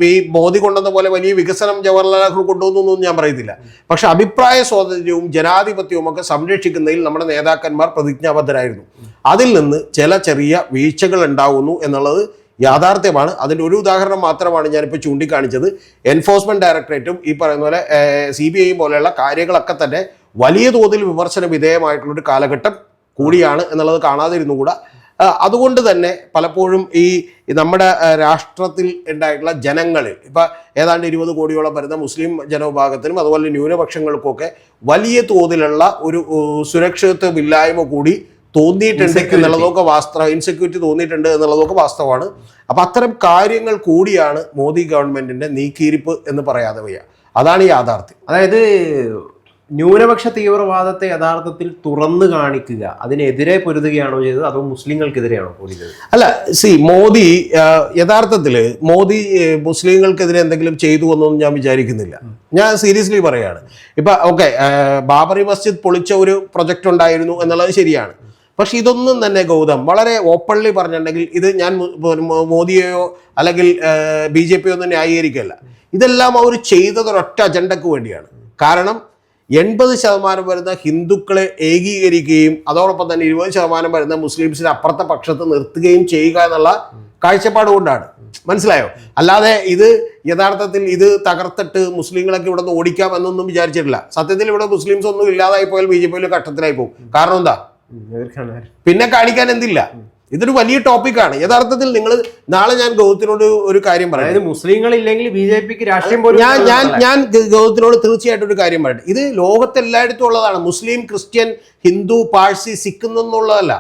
ഈ മോദി കൊണ്ടുവന്ന പോലെ വലിയ വികസനം ജവഹർലാൽ നെഹ്റു കൊണ്ടുവന്നൊന്നും ഞാൻ പറയുന്നില്ല പക്ഷെ അഭിപ്രായ സ്വാതന്ത്ര്യവും ജനാധിപത്യവും ഒക്കെ സംരക്ഷിക്കുന്നതിൽ നമ്മുടെ നേതാക്കന്മാർ പ്രതിജ്ഞാബദ്ധരായിരുന്നു. അതിൽ നിന്ന് ചില ചെറിയ വീഴ്ചകൾ ഉണ്ടാകുന്നു എന്നുള്ളത് യാഥാർത്ഥ്യമാണ്. അതിന്റെ ഒരു ഉദാഹരണം മാത്രമാണ് ഞാനിപ്പോൾ ചൂണ്ടിക്കാണിച്ചത്. എൻഫോഴ്സ്മെന്റ് ഡയറക്ടറേറ്റും ഈ പറയുന്ന പോലെ സി ബി ഐയും പോലെയുള്ള കാര്യങ്ങളൊക്കെ തന്നെ വലിയ തോതിൽ വിമർശന വിധേയമായിട്ടുള്ളൊരു കാലഘട്ടം കൂടിയാണ് എന്നുള്ളത് കാണാതിരുന്നുകൂടാ അതുകൊണ്ട് തന്നെ പലപ്പോഴും ഈ നമ്മുടെ രാഷ്ട്രത്തിൽ ഉണ്ടായിട്ടുള്ള ജനങ്ങളിൽ ഇപ്പം ഏതാണ്ട് ഇരുപത് കോടിയോളം വരുന്ന മുസ്ലിം ജനവിഭാഗത്തിനും അതുപോലെ ന്യൂനപക്ഷങ്ങൾക്കൊക്കെ വലിയ തോതിലുള്ള ഒരു സുരക്ഷിതത്വമില്ലായ്മ കൂടി തോന്നിയിട്ടുണ്ട് എന്നുള്ളതൊക്കെ വാസ്തവം ഇൻസെക്യൂരിറ്റി തോന്നിയിട്ടുണ്ട് എന്നുള്ളതൊക്കെ വാസ്തവമാണ്. അപ്പം അത്തരം കാര്യങ്ങൾ കൂടിയാണ് മോദി ഗവൺമെന്റിന്റെ നീക്കിയിരിപ്പ് എന്ന് പറയാതെ വയ്യ. അതാണ് യാഥാർത്ഥ്യം. അതായത് ന്യൂനപക്ഷ തീവ്രവാദത്തെ യഥാർത്ഥത്തിൽ തുറന്നു കാണിക്കുക അതിനെതിരെ പൊരുതുകയാണോ ചെയ്തത് അതോ മുസ്ലിങ്ങൾക്കെതിരെയാണോ പൊരുതത് അല്ല സി മോദി യഥാർത്ഥത്തിൽ മോദി മുസ്ലിങ്ങൾക്കെതിരെ എന്തെങ്കിലും ചെയ്തു എന്നൊന്നും ഞാൻ വിചാരിക്കുന്നില്ല. ഞാൻ സീരിയസ്ലി പറയാണ്. ഇപ്പൊ ഓക്കെ ബാബറി മസ്ജിദ് പൊളിച്ച ഒരു പ്രൊജക്റ്റ് ഉണ്ടായിരുന്നു എന്നുള്ളത് ശരിയാണ്. പക്ഷെ ഇതൊന്നും തന്നെ ഗൗതം വളരെ ഓപ്പൺലി പറഞ്ഞിട്ടുണ്ടെങ്കിൽ ഇത് ഞാൻ മോദിയെയോ അല്ലെങ്കിൽ ബി ജെ പിയോ ഒന്നും ന്യായീകരിക്കല്ല ഇതെല്ലാം അവർ ചെയ്തത് ഒരൊറ്റ അജണ്ടക്ക് വേണ്ടിയാണ്. കാരണം എൺപത് ശതമാനം വരുന്ന ഹിന്ദുക്കളെ ഏകീകരിക്കുകയും അതോടൊപ്പം തന്നെ ഇരുപത് ശതമാനം വരുന്ന മുസ്ലിംസിനെ അപ്പുറത്തെ പക്ഷത്ത് നിർത്തുകയും ചെയ്യുക എന്നുള്ള കാഴ്ചപ്പാട് കൊണ്ടാണ്. മനസ്സിലായോ? അല്ലാതെ ഇത് യഥാർത്ഥത്തിൽ ഇത് തകർത്തിട്ട് മുസ്ലിങ്ങളൊക്കെ ഇവിടെ നിന്ന് ഓടിക്കാം എന്നൊന്നും വിചാരിച്ചിട്ടില്ല. സത്യത്തിൽ ഇവിടെ മുസ്ലിംസ് ഒന്നും ഇല്ലാതായി പോയാൽ ബി ജെ പിയിൽ കട്ടത്തിലായി പോകും. കാരണം എന്താ? പിന്നെ കാണിക്കാൻ എന്തില്ല? ഇതൊരു വലിയ ടോപ്പിക്കാണ് യഥാർത്ഥത്തിൽ നിങ്ങൾ നാളെ ഞാൻ ഗൗതത്തിനോട് ഒരു കാര്യം പറയാം മുസ്ലിങ്ങൾ ഇല്ലെങ്കിൽ ബി ജെ പിക്ക് രാഷ്ട്രീയം ഞാൻ ഞാൻ ഞാൻ ഗൗതത്തിനോട് തീർച്ചയായിട്ടും ഒരു കാര്യം പറയട്ടെ. ഇത് ലോകത്തെല്ലായിടത്തും ഉള്ളതാണ്. മുസ്ലിം ക്രിസ്ത്യൻ ഹിന്ദു പാഴ്സി സിഖ് എന്നുള്ളതല്ല.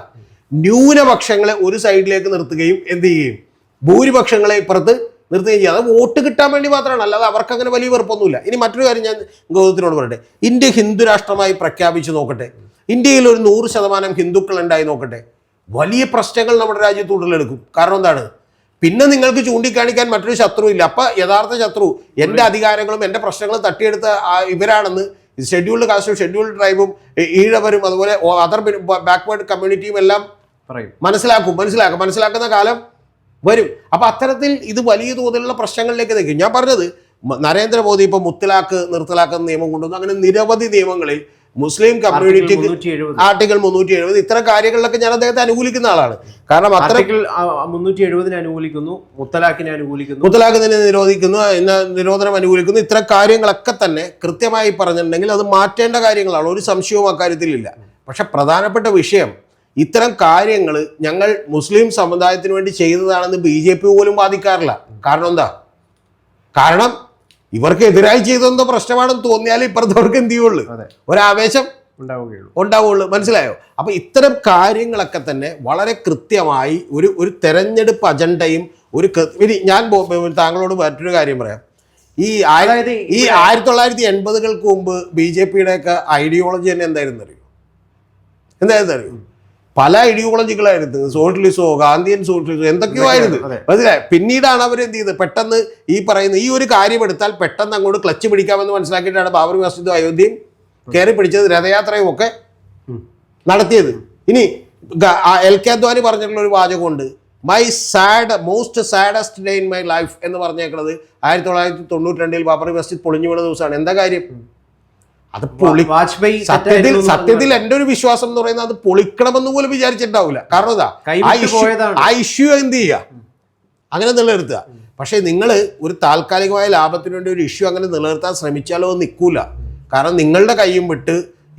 ന്യൂനപക്ഷങ്ങളെ ഒരു സൈഡിലേക്ക് നിർത്തുകയും എന്ത് ചെയ്യുകയും ഭൂരിപക്ഷങ്ങളെ ഇപ്പുറത്ത് നിർത്തുകയും ചെയ്യും. അത് വോട്ട് കിട്ടാൻ വേണ്ടി മാത്രമാണ്. അല്ലാതെ അവർക്ക് അങ്ങനെ വലിയ വെറുപ്പൊന്നുമില്ല. ഇനി മറ്റൊരു കാര്യം ഞാൻ ഗൗതത്തിനോട് പറയട്ടെ. ഇന്ത്യ ഹിന്ദു രാഷ്ട്രമായി പ്രഖ്യാപിച്ചു നോക്കട്ടെ. ഇന്ത്യയിൽ ഒരു നൂറ് ശതമാനം ഹിന്ദുക്കൾ ഉണ്ടായി നോക്കട്ടെ. വലിയ പ്രശ്നങ്ങൾ നമ്മുടെ രാജ്യത്ത് ഉടലെടുക്കും. കാരണം എന്താണ്? പിന്നെ നിങ്ങൾക്ക് ചൂണ്ടിക്കാണിക്കാൻ മറ്റൊരു ശത്രു ഇല്ല അപ്പൊ യഥാർത്ഥ ശത്രു എന്റെ അധികാരങ്ങളും എന്റെ പ്രശ്നങ്ങളും തട്ടിയെടുത്ത ഇവരാണെന്ന് ഷെഡ്യൂൾഡ് കാസ്റ്റും ഷെഡ്യൂൾഡ് ട്രൈബും ഈഴവരും അതുപോലെ അതർ ബാക്ക്വേർഡ് കമ്മ്യൂണിറ്റിയും എല്ലാം പറയും. മനസ്സിലാക്കും മനസ്സിലാക്കും. മനസ്സിലാക്കുന്ന കാലം വരും. അപ്പൊ അത്തരത്തിൽ ഇത് വലിയ തോതിലുള്ള പ്രശ്നങ്ങളിലേക്ക് നയിക്കും. ഞാൻ പറഞ്ഞത് നരേന്ദ്രമോദി ഇപ്പൊ മുത്തലാക്ക് നിർത്തലാക്കുന്ന നിയമം കൊണ്ടുവന്നു. അങ്ങനെ നിരവധി നിയമങ്ങളിൽ മുസ്ലിം കമ്മ്യൂണിറ്റി ആർട്ടിക്കിൾ മുന്നൂറ്റി എഴുപത് ഇത്തരം കാര്യങ്ങളിലൊക്കെ ഞാൻ അദ്ദേഹത്തെ അനുകൂലിക്കുന്ന ആളാണ്. കാരണം ആർട്ടിക്കിൾ മുന്നൂറ്റി എഴുപതിനെ അനുകൂലിക്കുന്നു മുത്തലാഖിനെ അനുകൂലിക്കുന്നു. മുത്തലാഖിനെ നിരോധിക്കുന്നു എന്ന നിരോധനം അനുകൂലിക്കുന്നു. ഇത്തരം കാര്യങ്ങളൊക്കെ തന്നെ കൃത്യമായി പറഞ്ഞിട്ടുണ്ടെങ്കിൽ അത് മാറ്റേണ്ട കാര്യങ്ങളാണ്. ഒരു സംശയവും അക്കാര്യത്തിലില്ല പക്ഷെ പ്രധാനപ്പെട്ട വിഷയം ഇത്തരം കാര്യങ്ങൾ ഞങ്ങൾ മുസ്ലിം സമുദായത്തിന് വേണ്ടി ചെയ്തതാണെന്ന് ബി ജെ പി പോലും വാദിക്കാറില്ല. കാരണം എന്താ? കാരണം ഇവർക്ക് എതിരായി ചെയ്തെന്തോ പ്രശ്നമാണെന്ന് തോന്നിയാൽ ഇപ്പുറത്തവർക്ക് എന്ത് ചെയ്യുള്ളൂ? ഒരാവേശം ഉണ്ടാവുകയുള്ളൂ. ഉണ്ടാവുള്ളൂ. മനസ്സിലായോ? അപ്പൊ ഇത്തരം കാര്യങ്ങളൊക്കെ തന്നെ വളരെ കൃത്യമായി ഒരു ഒരു തെരഞ്ഞെടുപ്പ് അജണ്ടയും ഒരു ഇനി ഞാൻ താങ്കളോട് മറ്റൊരു കാര്യം പറയാം. ഈ ആയിരത്തി ഈ ആയിരത്തി തൊള്ളായിരത്തി എൺപതുകൾക്ക് മുമ്പ് ബി ജെ പിയുടെ ഒക്കെ ഐഡിയോളജി തന്നെ എന്തായിരുന്നു അറിയോ എന്തായിരുന്നു അറിയോ പല ഐഡിയോളജികളായിരുന്നു സോഷ്യലിസമോ ഗാന്ധിയൻ സോഷ്യലിസോ എന്തൊക്കെയോ ആയിരുന്നു. മനസ്സിലായി? പിന്നീടാണ് അവർ എന്ത് ചെയ്തത്? പെട്ടെന്ന് ഈ പറയുന്ന ഈ ഒരു കാര്യം എടുത്താൽ പെട്ടെന്ന് അങ്ങോട്ട് ക്ലച്ച് പിടിക്കാമെന്ന് മനസ്സിലാക്കിയിട്ടാണ് ബാബറി മസ്ജിദും അയോധ്യയും കയറി പിടിച്ചത് രഥയാത്രയും ഒക്കെ. നടത്തിയത്. ഇനി എൽ കെ അദ്വാനി പറഞ്ഞിട്ടുള്ള ഒരു വാചകമുണ്ട്. My sad most saddest day in my life എന്ന് പറഞ്ഞേക്കുന്നത് ആയിരത്തി തൊള്ളായിരത്തി തൊണ്ണൂറ്റി രണ്ടിൽ ബാബറി മസ്ജിദ് പൊളിഞ്ഞു വീണ ദിവസമാണ്. എന്താ കാര്യം? അത് പൊളി വാജ്പേയി സത്യത്തിൽ സത്യത്തിൽ എന്റെ ഒരു വിശ്വാസം എന്ന് പറയുന്നത് അത് പൊളിക്കണമെന്ന് പോലും വിചാരിച്ചിട്ടുണ്ടാവില്ല. കാരണം ഇതാ ആ ഇഷ്യൂ എന്ത് ചെയ്യുക അങ്ങനെ നിലനിർത്തുക. പക്ഷേ നിങ്ങൾ ഒരു താൽക്കാലികമായ ലാഭത്തിന് വേണ്ടി ഒരു ഇഷ്യൂ അങ്ങനെ നിലനിർത്താൻ ശ്രമിച്ചാലോ അത് നിൽക്കൂല. കാരണം നിങ്ങളുടെ കൈയും വിട്ട്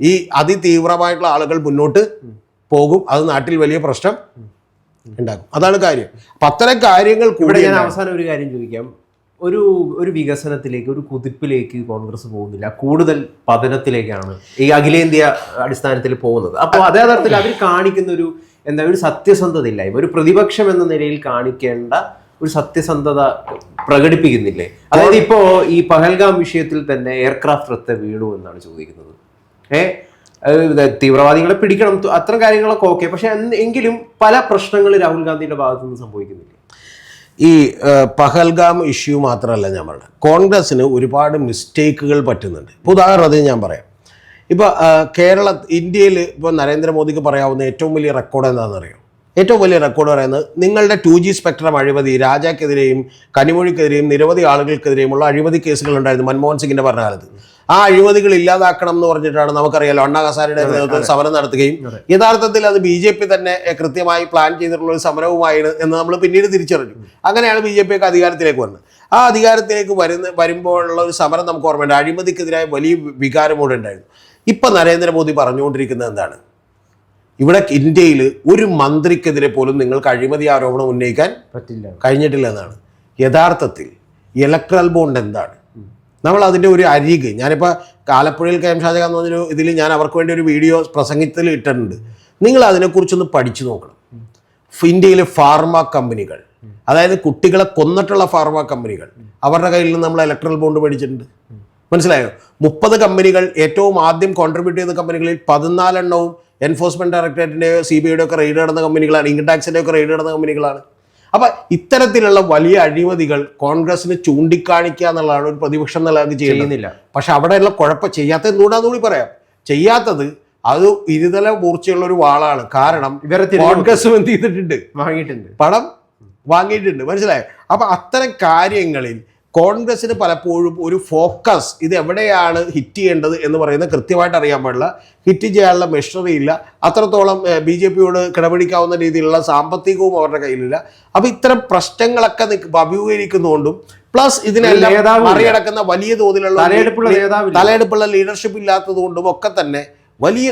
ഈ അതിതീവ്രമായിട്ടുള്ള ആളുകൾ മുന്നോട്ട് പോകും. അത് നാട്ടിൽ വലിയ പ്രശ്നം ഉണ്ടാകും അതാണ് കാര്യം. അപ്പൊ അത്തരം കാര്യങ്ങൾ കൂടെ ഞാൻ അവസാനം ഒരു കാര്യം ചോദിക്കാം. ഒരു ഒരു വികസനത്തിലേക്ക് ഒരു കുതിപ്പിലേക്ക് കോൺഗ്രസ് പോകുന്നില്ല. കൂടുതൽ പതനത്തിലേക്കാണ് ഈ അഖിലേന്ത്യാ അടിസ്ഥാനത്തിൽ പോകുന്നത്. അപ്പോൾ അതേ തരത്തിൽ അവർ കാണിക്കുന്ന ഒരു എന്താ ഒരു സത്യസന്ധത ഇല്ലായ്മ ഒരു പ്രതിപക്ഷം എന്ന നിലയിൽ കാണിക്കേണ്ട ഒരു സത്യസന്ധത പ്രകടിപ്പിക്കുന്നില്ലേ? അതായത് ഇപ്പോ ഈ പഹൽഗാം വിഷയത്തിൽ തന്നെ എയർക്രാഫ്റ്റ് റത്ത് വീണു എന്നാണ് ചോദിക്കുന്നത്. ഏ? അത് തീവ്രവാദികളെ പിടിക്കണം അത്തരം കാര്യങ്ങളൊക്കെ ഓക്കെ. പക്ഷെ എങ്കിലും പല പ്രശ്നങ്ങൾ രാഹുൽ ഗാന്ധിയുടെ ഭാഗത്തു നിന്ന് സംഭവിക്കുന്നില്ല? ഈ പഹൽഗാം ഇഷ്യൂ മാത്രമല്ല ഞാൻ പറഞ്ഞത്. കോൺഗ്രസ്സിന് ഒരുപാട് മിസ്റ്റേക്കുകൾ പറ്റുന്നുണ്ട്. ഇപ്പോൾ ഉദാഹരണത്തിന് ഞാൻ പറയാം. ഇപ്പോൾ കേരള ഇന്ത്യയിൽ ഇപ്പോൾ നരേന്ദ്രമോദിക്ക് പറയാവുന്ന ഏറ്റവും വലിയ റെക്കോർഡ് എന്താണെന്നറിയോ? ഏറ്റവും വലിയ റെക്കോർഡ് പറയുന്നത് നിങ്ങളുടെ ടു ജി സ്പെക്ട്രം അഴിമതി രാജാക്കെതിരെയും കനിമൊഴിക്കെതിരെയും നിരവധി ആളുകൾക്കെതിരെയുമുള്ള അഴിമതി കേസുകൾ ഉണ്ടായിരുന്നു മൻമോഹൻ സിംഗിന്റെ ഭരണകാലത്ത്. ആ അഴിമതികൾ ഇല്ലാതാക്കണം എന്ന് പറഞ്ഞിട്ടാണ് നമുക്കറിയാലോ അണ്ണാ ഹസാരയുടെ നേതൃത്വത്തിൽ സമരം നടത്തുകയും യഥാർത്ഥത്തിൽ അത് ബി ജെ പി തന്നെ കൃത്യമായി പ്ലാൻ ചെയ്തിട്ടുള്ള ഒരു സമരവുമായിരുന്നു എന്ന് നമ്മൾ പിന്നീട് തിരിച്ചറിഞ്ഞു. അങ്ങനെയാണ് ബി ജെ പി ഒക്കെ അധികാരത്തിലേക്ക് വന്നത്. ആ അധികാരത്തിലേക്ക് വരുന്ന വരുമ്പോഴുള്ള ഒരു സമരം നമുക്ക് ഓർമ്മയുണ്ട്. അഴിമതിക്കെതിരായ വലിയ വികാരം കൂടെ ഉണ്ടായിരുന്നു. ഇപ്പം നരേന്ദ്രമോദി പറഞ്ഞുകൊണ്ടിരിക്കുന്നത് എന്താണ്? ഇവിടെ ഇന്ത്യയിൽ ഒരു മന്ത്രിക്കെതിരെ പോലും നിങ്ങൾക്ക് അഴിമതി ആരോപണം ഉന്നയിക്കാൻ പറ്റില്ല. കഴിഞ്ഞിട്ടില്ല എന്നാണ്. യഥാർത്ഥത്തിൽ ഇലക്ട്രൽ ബോണ്ട് എന്താണ്? നമ്മൾ അതിന്റെ ഒരു അരിക്. ഞാനിപ്പോൾ ആലപ്പുഴയിൽ കെ എം എന്ന് പറഞ്ഞൊരു ഇതിൽ ഞാൻ അവർക്ക് വേണ്ടി ഒരു വീഡിയോ പ്രസംഗത്തിൽ ഇട്ടിട്ടുണ്ട്. നിങ്ങൾ അതിനെക്കുറിച്ചൊന്ന് പഠിച്ചു നോക്കണം. ഇന്ത്യയിലെ ഫാർമ കമ്പനികൾ അതായത് കുട്ടികളെ കൊന്നിട്ടുള്ള ഫാർമ കമ്പനികൾ അവരുടെ കയ്യിൽ നിന്ന് നമ്മൾ ഇലക്ട്രൽ ബോണ്ട് മേടിച്ചിട്ടുണ്ട്. മനസ്സിലായോ? മുപ്പത് കമ്പനികൾ ഏറ്റവും ആദ്യം കോൺട്രിബ്യൂട്ട് ചെയ്ത കമ്പനികളിൽ പതിനാലെണ്ണവും എൻഫോഴ്സ്മെന്റ് ഡയറക്ടറേറ്റിന്റെയോ സി ബി ഐയുടെ ഒക്കെ റെയ്ഡ് നടന്ന കമ്പനികളാണ്. ഇൻകം ടാക്സിന്റെ ഒക്കെ റെയ്ഡ് നടന്ന കമ്പനികളാണ്. അപ്പൊ ഇത്തരത്തിലുള്ള വലിയ അഴിമതികൾ കോൺഗ്രസിന് ചൂണ്ടിക്കാണിക്കുക എന്നുള്ളതാണ് ഒരു പ്രതിപക്ഷം ചെയ്യുന്നത് ചെയ്യുന്നില്ല. പക്ഷെ അവിടെയുള്ള കുഴപ്പം ചെയ്യാത്ത എന്തുകൊണ്ടാന്ന് കൂടി പറയാം. ചെയ്യാത്തത് അത് ഇരുതല മൂർച്ചയുള്ള ഒരു വാളാണ്. കാരണം ഇവരെ കോൺഗ്രസും എന്ത് ചെയ്തിട്ടുണ്ട്? വാങ്ങിയിട്ടുണ്ട്. പണം വാങ്ങിയിട്ടുണ്ട്. മനസ്സിലായോ? അപ്പൊ അത്തരം കാര്യങ്ങളിൽ കോൺഗ്രസിന് പലപ്പോഴും ഒരു ഫോക്കസ് ഇത് എവിടെയാണ് ഹിറ്റ് ചെയ്യേണ്ടത് എന്ന് പറയുന്നത് കൃത്യമായിട്ട് അറിയാൻ പാടില്ല. ഹിറ്റ് ചെയ്യാനുള്ള മെഷറി ഇല്ല. അത്രത്തോളം ബി ജെ പിയോട് കിടപിടിക്കാവുന്ന രീതിയിലുള്ള സാമ്പത്തികവും അവരുടെ കയ്യിലില്ല. അപ്പൊ ഇത്തരം പ്രശ്നങ്ങളൊക്കെ അഭിമുഖീകരിക്കുന്നതുകൊണ്ടും പ്ലസ് ഇതിനെല്ലാം. മറികടക്കുന്ന വലിയ തോതിലുള്ള തലയെടുപ്പുള്ള ലീഡർഷിപ്പ് ഇല്ലാത്തത് കൊണ്ടും ഒക്കെ തന്നെ വലിയ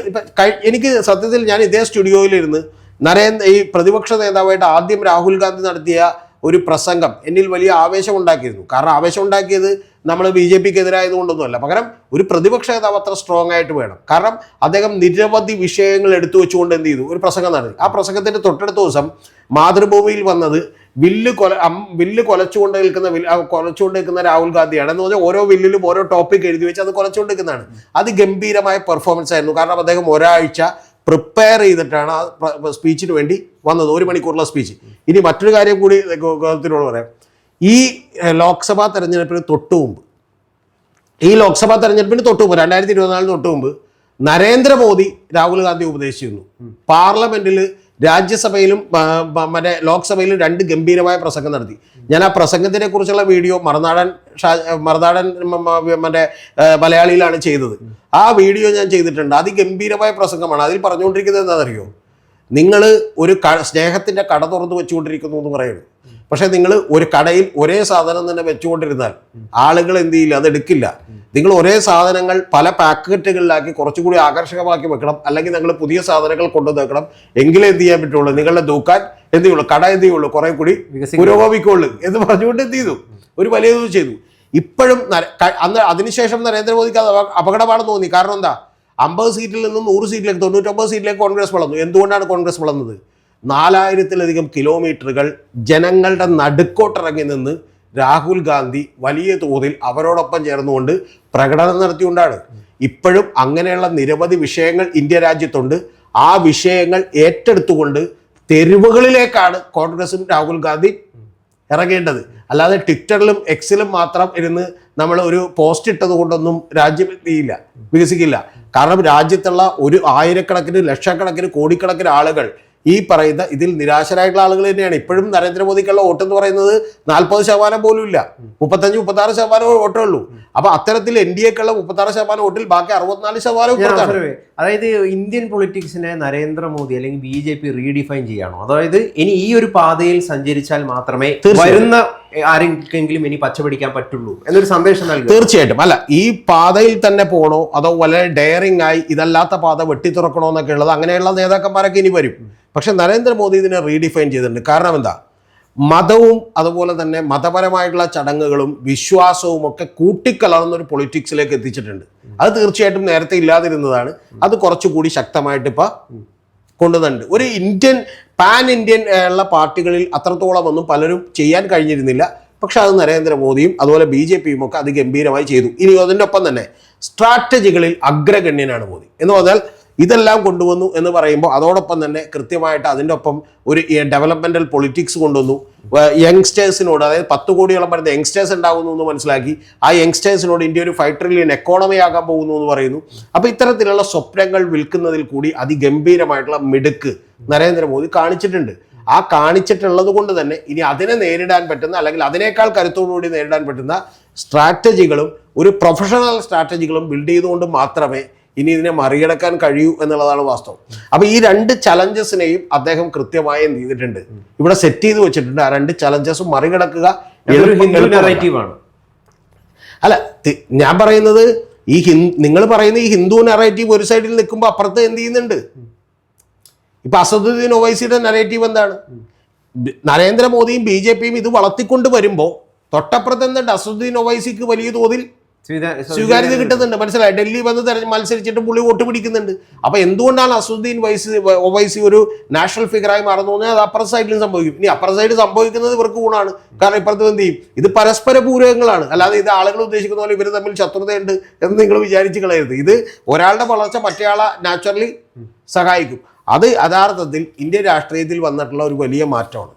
എനിക്ക് സത്യത്തിൽ ഞാൻ ഇതേ സ്റ്റുഡിയോയിലിരുന്ന് നരേന്ദ്ര ഈ പ്രതിപക്ഷ നേതാവായിട്ട് ആദ്യം രാഹുൽ ഗാന്ധി നടത്തിയ ഒരു പ്രസംഗം എന്നിൽ വലിയ ആവേശം ഉണ്ടാക്കിയിരുന്നു. കാരണം ആവേശം ഉണ്ടാക്കിയത് നമ്മൾ ബി ജെ പിക്ക് എതിരായതുകൊണ്ടൊന്നുമല്ല പകരം ഒരു പ്രതിപക്ഷ നേതാവ് അത്ര സ്ട്രോങ് ആയിട്ട് വേണം. കാരണം അദ്ദേഹം നിരവധി വിഷയങ്ങൾ എടുത്തു വെച്ചുകൊണ്ട് എന്ത് ചെയ്തു? ഒരു പ്രസംഗം നടത്തി. ആ പ്രസംഗത്തിന്റെ തൊട്ടടുത്ത ദിവസം മാതൃഭൂമിയിൽ വന്നത് വില്ല് കൊല വില്ല് കൊലച്ചുകൊണ്ട് നിൽക്കുന്ന കൊലച്ചുകൊണ്ട് നിൽക്കുന്ന രാഹുൽ ഗാന്ധിയാണ്. എന്ന് പറഞ്ഞാൽ ഓരോ വില്ലിലും ഓരോ ടോപ്പിക് എഴുതി വെച്ച് അത് കൊലച്ചുകൊണ്ട് നിൽക്കുന്നതാണ്. അത് ഗംഭീരമായ പെർഫോമൻസ് ആയിരുന്നു. കാരണം അദ്ദേഹം ഒരാഴ്ച പ്രിപ്പയർ ചെയ്തിട്ടാണ് ആ സ്പീച്ചിന് വേണ്ടി വന്നത്. ഒരു മണിക്കൂറുള്ള സ്പീച്ച് ഇനി മറ്റൊരു കാര്യം കൂടി ഗോ- പറയാം. ഈ ലോക്സഭാ തെരഞ്ഞെടുപ്പിന് തൊട്ടു മുമ്പ് ഈ ലോക്സഭാ തെരഞ്ഞെടുപ്പിന് തൊട്ടു മുമ്പ് രണ്ടായിരത്തി ഇരുപത്തിനാലിന് തൊട്ടു മുമ്പ് നരേന്ദ്രമോദി രാഹുൽ ഗാന്ധി ഉപദേശിച്ചിരുന്നു. പാർലമെന്റിൽ രാജ്യസഭയിലും മറ്റേ ലോക്സഭയിലും രണ്ട് ഗംഭീരമായ പ്രസംഗം നടത്തി. ഞാൻ ആ പ്രസംഗത്തിനെ കുറിച്ചുള്ള വീഡിയോ മറുനാടൻ മറുനാടൻ മറ്റേ മലയാളിയിലാണ് ചെയ്തത്. ആ വീഡിയോ ഞാൻ ചെയ്തിട്ടുണ്ട്. അതിഗംഭീരമായ പ്രസംഗമാണ്. അതിൽ പറഞ്ഞുകൊണ്ടിരിക്കുന്നത് എന്താണെന്നറിയോ? നിങ്ങൾ ഒരു ക സ്നേഹത്തിന്റെ കട തുറന്ന് വെച്ചുകൊണ്ടിരിക്കുന്നു എന്ന് പറയുന്നു പക്ഷെ നിങ്ങൾ ഒരു കടയിൽ ഒരേ സാധനം തന്നെ വെച്ചുകൊണ്ടിരുന്നാൽ ആളുകൾ എന്ത് ചെയ്യില്ല അത് എടുക്കില്ല. നിങ്ങൾ ഒരേ സാധനങ്ങൾ പല പാക്കറ്റുകളിലാക്കി കുറച്ചുകൂടി ആകർഷകമാക്കി വെക്കണം. അല്ലെങ്കിൽ നിങ്ങൾ പുതിയ സാധനങ്ങൾ കൊണ്ടുവന്നേക്കണം എങ്കിലേ എന്ത് ചെയ്യാൻ പറ്റുള്ളൂ? നിങ്ങളുടെ ദൂക്കാൻ എന്ത് ചെയ്യുള്ളൂ? കട എന്ത് ചെയ്യുള്ളൂ? കുറെ കൂടി. പുരോഗമിക്കുള്ളൂ എന്ന് പറഞ്ഞുകൊണ്ട് എന്ത് ചെയ്തു? ഒരു വലിയ ഇത് ചെയ്തു. ഇപ്പോഴും അന്ന് അതിനുശേഷം നരേന്ദ്രമോദിക്ക് അത് അപ- അപകടമാണെന്ന് തോന്നി. കാരണം എന്താ? അമ്പത് സീറ്റിൽ നിന്ന് നൂറ് സീറ്റിലേക്ക് തൊണ്ണൂറ്റൊമ്പത് സീറ്റിലേക്ക് കോൺഗ്രസ് വളർന്നു. എന്തുകൊണ്ടാണ് കോൺഗ്രസ് വളർന്നത്? നാലായിരത്തിലധികം കിലോമീറ്ററുകൾ ജനങ്ങളുടെ നടുക്കോട്ടിറങ്ങി നിന്ന് രാഹുൽ ഗാന്ധി വലിയ തോതിൽ അവരോടൊപ്പം ചേർന്നുകൊണ്ട് പ്രകടനം നടത്തിയുണ്ടാണ്. ഇപ്പോഴും അങ്ങനെയുള്ള നിരവധി വിഷയങ്ങൾ ഇന്ത്യ രാജ്യത്തുണ്ട്. ആ വിഷയങ്ങൾ ഏറ്റെടുത്തുകൊണ്ട് തെരുവുകളിലേക്കാണ് കോൺഗ്രസും രാഹുൽ ഗാന്ധി ഇറങ്ങേണ്ടത്. അല്ലാതെ ട്വിറ്ററിലും എക്സിലും മാത്രം ഇരുന്ന് നമ്മൾ ഒരു പോസ്റ്റ് ഇട്ടത് കൊണ്ടൊന്നും രാജ്യം ചെയ്യില്ല വികസിക്കില്ല. കാരണം രാജ്യത്തുള്ള ഒരു ആയിരക്കണക്കിന് ലക്ഷക്കണക്കിന് കോടിക്കണക്കിന് ആളുകൾ ഈ പറയുന്ന ഇതിൽ നിരാശരായിട്ടുള്ള ആളുകൾ തന്നെയാണ്. ഇപ്പോഴും നരേന്ദ്രമോദിക്കുള്ള വോട്ട് എന്ന് പറയുന്നത് നാൽപ്പത് ശതമാനം പോലും ഇല്ല. മുപ്പത്തഞ്ച് മുപ്പത്താറ് ശതമാനം വോട്ടേ ഉള്ളൂ. അപ്പൊ അത്തരത്തിൽ എൻ ഡി എക്കുള്ള മുപ്പത്താറ് ശതമാനം വോട്ടിൽ ബാക്കി അറുപത്തിനാല് ശതമാനം അതായത് ഇന്ത്യൻ പൊളിറ്റിക്സിനെ നരേന്ദ്രമോദി അല്ലെങ്കിൽ ബി ജെ പി റീഡിഫൈൻ ചെയ്യണോ? അതായത് ഇനി ഈ ഒരു പാതയിൽ സഞ്ചരിച്ചാൽ മാത്രമേ വരുന്ന ആരെങ്കിലും ഇനി പച്ച പിടിക്കാൻ പറ്റുള്ളൂ എന്നൊരു സന്ദേശം നൽകി തീർച്ചയായിട്ടും. അല്ല ഈ പാതയിൽ തന്നെ പോണോ അതോ വളരെ ഡെയറിംഗ് ആയി ഇതല്ലാത്ത പാത വെട്ടി തുറക്കണോ എന്നൊക്കെ ഉള്ളത് അങ്ങനെയുള്ള നേതാക്കന്മാരൊക്കെ ഇനി വരും. പക്ഷെ നരേന്ദ്രമോദി ഇതിനെ റീഡിഫൈൻ ചെയ്തിട്ടുണ്ട്. കാരണം എന്താ? മതവും അതുപോലെ തന്നെ മതപരമായിട്ടുള്ള ചടങ്ങുകളും വിശ്വാസവും ഒക്കെ കൂട്ടിക്കലർന്നൊരു പൊളിറ്റിക്സിലേക്ക് എത്തിച്ചിട്ടുണ്ട്. അത് തീർച്ചയായിട്ടും നേരത്തെ ഇല്ലാതിരുന്നതാണ്. അത് കുറച്ചുകൂടി ശക്തമായിട്ട് ഇപ്പൊ കൊണ്ടുവന്നിട്ടുണ്ട്. ഒരു ഇന്ത്യൻ പാൻ ഇന്ത്യൻ ഉള്ള പാർട്ടികളിൽ അത്രത്തോളം ഒന്നും പലരും ചെയ്യാൻ കഴിഞ്ഞിരുന്നില്ല. പക്ഷെ അത് നരേന്ദ്രമോദിയും അതുപോലെ ബി ജെ പിയും ഒക്കെ അത് ഗംഭീരമായി ചെയ്തു. ഇനി അതിന്റെ ഒപ്പം തന്നെ സ്ട്രാറ്റജികളിൽ അഗ്രഗണ്യനാണ് മോദി. എന്ന് പറഞ്ഞാൽ ഇതെല്ലാം കൊണ്ടുവന്നു എന്ന് പറയുമ്പോൾ അതോടൊപ്പം തന്നെ കൃത്യമായിട്ട് അതിന്റെ ഒപ്പം ഒരു ഡെവലപ്മെന്റൽ പൊളിറ്റിക്സ് കൊണ്ടുവന്നു. യങ്സ്റ്റേഴ്സിനോട് അതായത് പത്ത് കോടിയോളം വരുന്ന യങ്സ്റ്റേഴ്സ് ഉണ്ടാകുന്നു എന്ന് മനസ്സിലാക്കി. ആ യങ്സ്റ്റേഴ്സിനോട് ഇന്ത്യ ഒരു ഫൈവ് ട്രില്യൺ എക്കോണമി ആകാൻ പോകുന്നു എന്ന് പറയുന്നു. അപ്പോൾ ഇത്തരത്തിലുള്ള സ്വപ്നങ്ങൾ വിൽക്കുന്നതിൽ കൂടി അതിഗംഭീരമായിട്ടുള്ള മിടുക്ക് നരേന്ദ്രമോദി കാണിച്ചിട്ടുണ്ട്. ആ കാണിച്ചിട്ടുള്ളത് കൊണ്ട് തന്നെ ഇനി അതിനെ നേരിടാൻ പറ്റുന്ന അല്ലെങ്കിൽ അതിനേക്കാൾ കരുത്തോടുകൂടി നേരിടാൻ പറ്റുന്ന സ്ട്രാറ്റജികളും ഒരു പ്രൊഫഷണൽ സ്ട്രാറ്റജികളും ബിൽഡ് ചെയ്തുകൊണ്ട് മാത്രമേ ഇനി ഇതിനെ മറികടക്കാൻ കഴിയൂ എന്നുള്ളതാണ് വാസ്തവം. അപ്പൊ ഈ രണ്ട് ചലഞ്ചസിനെയും അദ്ദേഹം കൃത്യമായി എന്ത് ചെയ്തിട്ടുണ്ട്? ഇവിടെ സെറ്റ് ചെയ്ത് വെച്ചിട്ടുണ്ട്. ആ രണ്ട് ചലഞ്ചസും മറികടക്കുക. നെറേറ്റീവാണ് അല്ല ഞാൻ പറയുന്നത് ഈ നിങ്ങൾ പറയുന്ന ഈ ഹിന്ദു നെറേറ്റീവ് ഒരു സൈഡിൽ നിൽക്കുമ്പോൾ അപ്പുറത്ത് എന്ത് ചെയ്യുന്നുണ്ട്? ഇപ്പൊ അസദുദ്ദീൻ ഒവൈസിയുടെ നെറേറ്റീവ് എന്താണ്? നരേന്ദ്രമോദിയും ബി ജെ പിയും ഇത് വളർത്തിക്കൊണ്ട് വരുമ്പോൾ തൊട്ടപ്പുറത്ത് എന്തുണ്ട്? അസദുദ്ദീൻ ഒവൈസിക്ക് വലിയ തോതിൽ സ്വീകാര്യത കിട്ടുന്നുണ്ട്. മനസ്സിലായി? ഡൽഹി വന്ന് തെരഞ്ഞ് മത്സരിച്ചിട്ട് പുള്ളി വോട്ട് പിടിക്കുന്നുണ്ട്. അപ്പൊ എന്തുകൊണ്ടാണ് അസുദ്ദീൻ വൈസി ഒവൈസി ഒരു നാഷണൽ ഫിഗറായി മാറുന്നു പറഞ്ഞാൽ അത് അപ്പുറ സൈഡിലും സംഭവിക്കും. ഇനി അപ്പുറ സൈഡ് സംഭവിക്കുന്നത് ഇവർക്ക് ഗുണമാണ് കാരണം ഇപ്പുറത്ത് എന്ത് ചെയ്യും? ഇത് പരസ്പര പൂരകങ്ങളാണ്. അല്ലാതെ ഇത് ആളുകൾ ഉദ്ദേശിക്കുന്ന പോലെ ഇവർ തമ്മിൽ ശത്രുതയുണ്ട് എന്ന് നിങ്ങൾ വിചാരിച്ച് കളയരുത്. ഇത് ഒരാളുടെ വളർച്ച മറ്റേയാളെ നാച്ചുറലി സഹായിക്കും. അത് യഥാർത്ഥത്തിൽ ഇന്ത്യൻ രാഷ്ട്രീയത്തിൽ വന്നിട്ടുള്ള ഒരു വലിയ മാറ്റമാണ്.